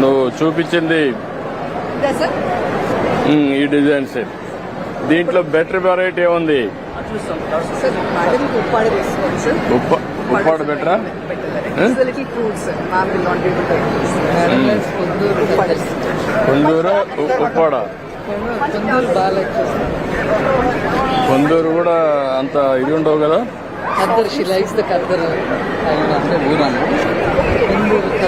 నువ్వు చూపించింది ఈ డిజైన్స్. దీంట్లో బెటర్ వెరైటీ ఉంది ఉప్పాడ బెటరా కొందూరు ఉప్పాడ కొందరు కూడా అంత ఇది ఉండవు కదా? Khaddar she likes the khaddar అంటే ఊరాను కొందరు ఖద్దర్ అని శ్రీకాకుళం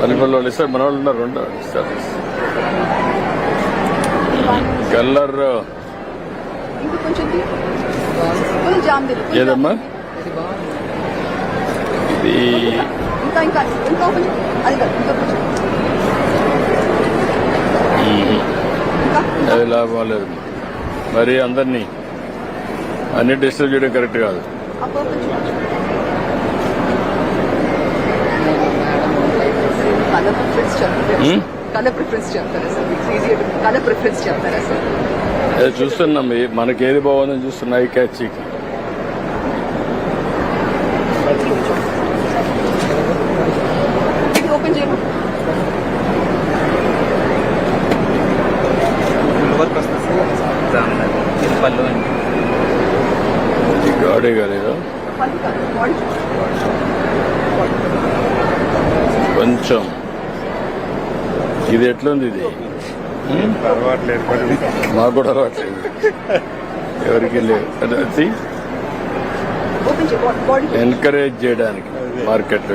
పల్లెపల్లి ఇస్తారు మన వాళ్ళు ఉన్నారు రెండు ఇస్తారు కలర్ ఏదమ్మా? ఇది అది లాభం లేదు. మరి అందరినీ అన్ని డిస్టర్బ్ చేయడం కరెక్ట్ కాదు ఆ పర్పుల్ చూడండి కలర్ ప్రిఫరెన్స్ చెప్తారా Hmm? కలర్ ప్రిఫరెన్స్ చెప్తారా సార్? కలర్ ప్రిఫరెన్స్ చెప్తారా సార్? చూస్తున్నాం ఈ- మనకి ఏది బాగుందని చూస్తున్నాయి క్యాచ్ ఓపెన్ ఇది పళ్ళు గాడే కాలేదు కొంచెం. ఇది ఎట్లుంది ఇది? మాకు కూడా అలవాట్లేదు ఎవరికి లేదు. అది ఎంకరేజ్ చేయడానికి మార్కెట్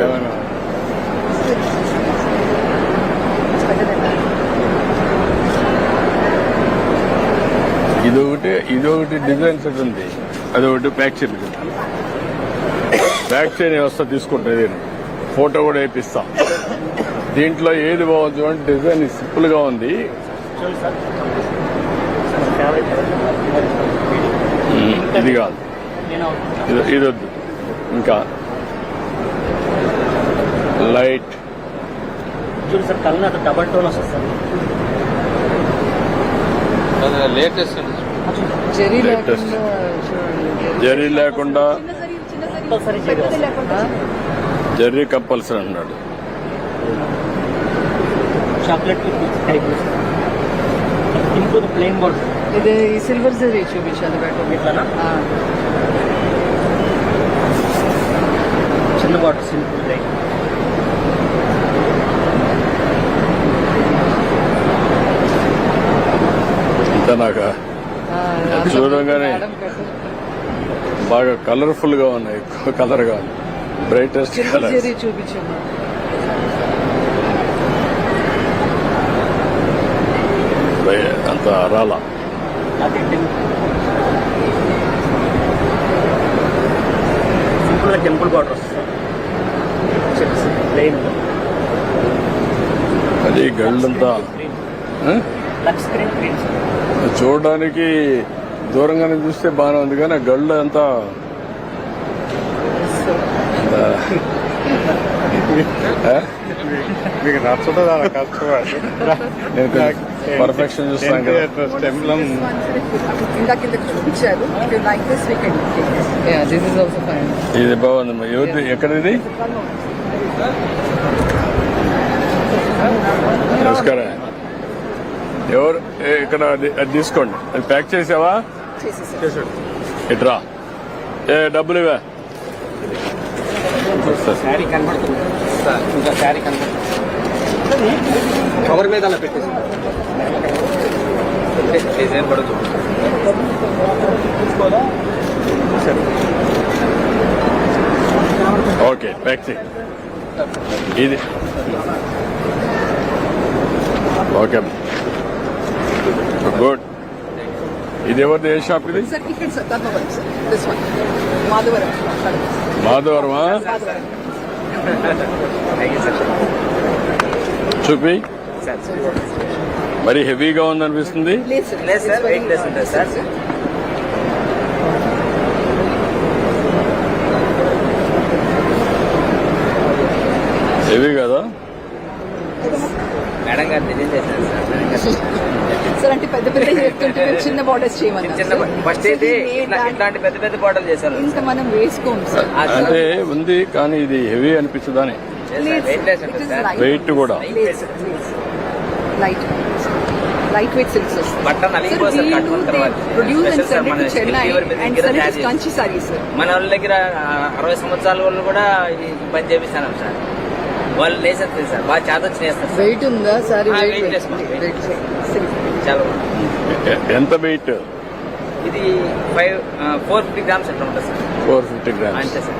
ఇది ఒకటి ఇది ఒకటి డిజైన్ సెట్ ఉంది. అది ఒకటి బ్యాక్ చైన్ బ్యాక్ చైన్ వ్యవస్థ తీసుకుంటుంది ఫోటో కూడా వేపిస్తాం. దీంట్లో ఏది బాగుంది అంటే డిజైన్ సింపుల్గా ఉంది. ఇది కాదు. ఇది ఇది వద్దు. ఇంకా. లైట్ డబల్ టోన్ వస్తుంది సార్. లేటెస్ట్ జెరీ. లేకుండా చూడండి జరీ లేకుండా చిన్న సరి చిన్న సరి కంపల్సరీ పెద్దది లేకుండా జరీ కంపల్సరీ అన్నాడు. చాక్లెట్ టైప్ ఇంకో ప్లెయిన్ బోర్డ్ ఇది ఈ సిల్వర్ జరీ చూపించాలి బెటర్ ఇట్లానా? చిన్న బాటిల్ సింపుల్ నాకు అది చూడంగానే. బాగా కలర్ఫుల్గా ఉన్నాయి ఎక్కువ కలర్గా బ్రైటెస్ట్ కలర్ అంత రాలా. అది సింపుల్గా టెంపుల్ బార్డర్ వస్తుంది ప్లెయిన్ అది గళ్ళంతా చూడడానికి దూరంగానే చూస్తే బాగానే ఉంది కానీ గళ్ళు అంతా? మీకు నచ్చదు అలా కష్టపడి నేను పర్ఫెక్షన్ చూస్తాను కదా. స్టెమ్లం ఇందాక కింద చూపించారు. Like this weekend yeah this is also fine ఇది బాగుంది. ఎవరిది? ఎక్కడిది? నమస్కారం. ఎవరు? ఏ, ఇక్కడ అది అది తీసుకోండి. అది ప్యాక్ చేసావా? ఇట్రా ఏ డబ్బులు ఇవే శారీ కనబడుతుంది. సార్ ఇంకా శారీ కనుక కవర్ మీద అలా పెట్టేసి. డిజైన్ కూడా ఓకే ట్యాక్సీ ఇది. ఓకే. గుడ్. ఇది ఎవరిది? ఏ షాప్ ఇది? మాధవరం మాధవరమా మాధవరం థ్యాంక్ యూ సార్ చూపి. మరి హెవీగా ఉందనిపిస్తుంది. హెవీ కదా? మేడం గారు చేశారు సార్. అంటే పెద్ద పెద్ద చెప్తుంటే చిన్న బార్డర్స్ చేయమన్నారు. చిన్న ఫస్ట్ అయితే ఇట్లా- ఇట్లాంటి పెద్ద పెద్ద బాటలు చేశాను ఇంత మనం వేసుకోము సార్. అంటే ఉంది కానీ ఇది హెవీ అనిపించదని వెయిట్ కూడా. లైట్ లైట్ వెయిట్ సిల్క్స్ మన వాళ్ళ దగ్గర అరవై సంవత్సరాల వాళ్ళు కూడా ఇది పని చేపిస్తాను సార్. వాళ్ళు లేసేస్తారు సార్. బాగా చేత చేస్తారు సార్. వెయిట్ ఉందా సారీ? చాలా ఎంత వెయిట్ ఇది ఫైవ్ ఫోర్ ఫిఫ్టీ గ్రామ్స్ అట్లా ఉంటుంది సార్. Four fifty grams. అంతే సార్.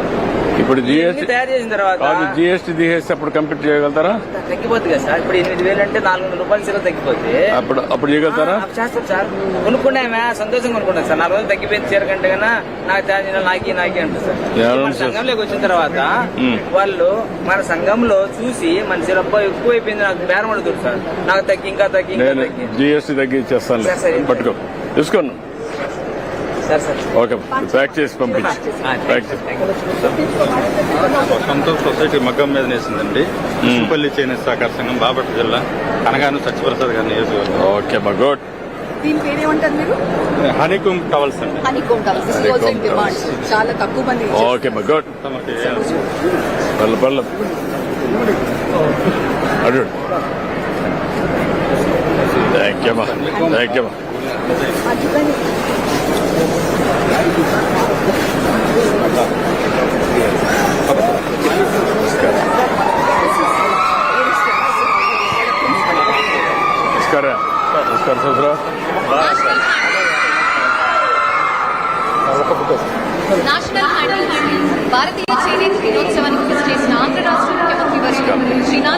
ఇప్పుడు జిఎస్టీ తయారు చేసిన తర్వాత జిఎస్టీ తీసేసి అప్పుడు కంప్లీట్ చేయగలుగుతారా? తగ్గిపోతుంది కదా సార్. ఇప్పుడు ఎనిమిది వేలు అంటే నాలుగు వందల రూపాయలు సరే తగ్గిపోతే అప్పుడు అప్పుడు చేయగలుగుతారా? చేస్తాం సార్. కొనుక్కున్నామే సంతోషంగా కొనుక్కున్నాం సార్. నాలుగు రోజులు తగ్గిపోయింది చీర కంటే కన్నా నాకు తయారు నాకి నాకి అంటారు సార్? సంఘంలోకి వచ్చిన తర్వాత. వాళ్ళు మన సంఘంలో చూసి మన చీరబ్బా ఎక్కువ అయిపోయింది నాకు బేరం అడుగుతారు సార్. నాకు తగ్గి ఇంకా తగ్గి తగ్గి. జిఎస్టీ సరే. పట్టుకో. సార్ ఓకే ప్యాక్ చేసి పంపించి సొసైటీ మగ్గం మీద నేసిందండి. సింపల్లి చేనేత సహకార సంఘం బాపట్ల జిల్లా. కనగాను సత్యప్రసాద్ గారి నియోజకవర్గం. ఓకే మా గుడ్ టవల్స్ అండి. Honey comb towels this is also in demand చాలా తక్కువ మంది ఓకే మా గుడ్ తమకి పర్ల పర్ల. అడు థ్యాంక్ యూ మా థ్యాంక్ యూ నమస్కారం సుందరా. నేషనల్ హ్యాండిల్ భారతీయ చేనేత దినోత్సవానికి చేసిన ఆంధ్ర రాష్ట్ర ముఖ్యమంత్రి వర్యులు శ్రీ నారా